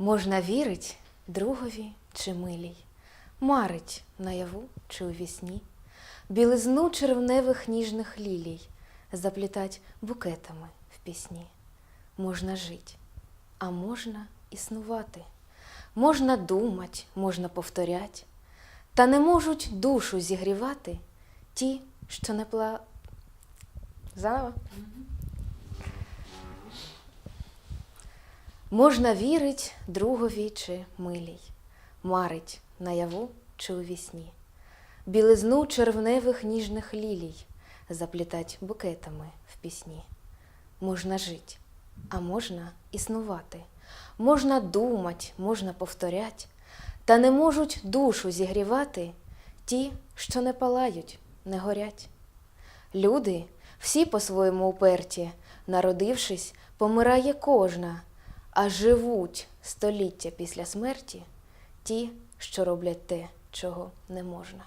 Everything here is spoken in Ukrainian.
Можна вірить другові чи милій, марить наяву чи у вісні, білизну червневих ніжних лілій заплітать букетами в пісні. Можна жить, а можна існувати, можна думать, можна повторять, та не можуть душу зігрівати ті, що не пла. Заново? Можна вірить другові чи милій, марить наяву чи у вісні, білизну червневих ніжних лілій заплітать букетами в пісні. Можна жить, а можна існувати, можна думать, можна повторять, та не можуть душу зігрівати ті, що не палають, не горять. Люди всі по-своєму уперті, народившись, помирає кожна, а живуть століття після смерті ті, що роблять те, чого не можна.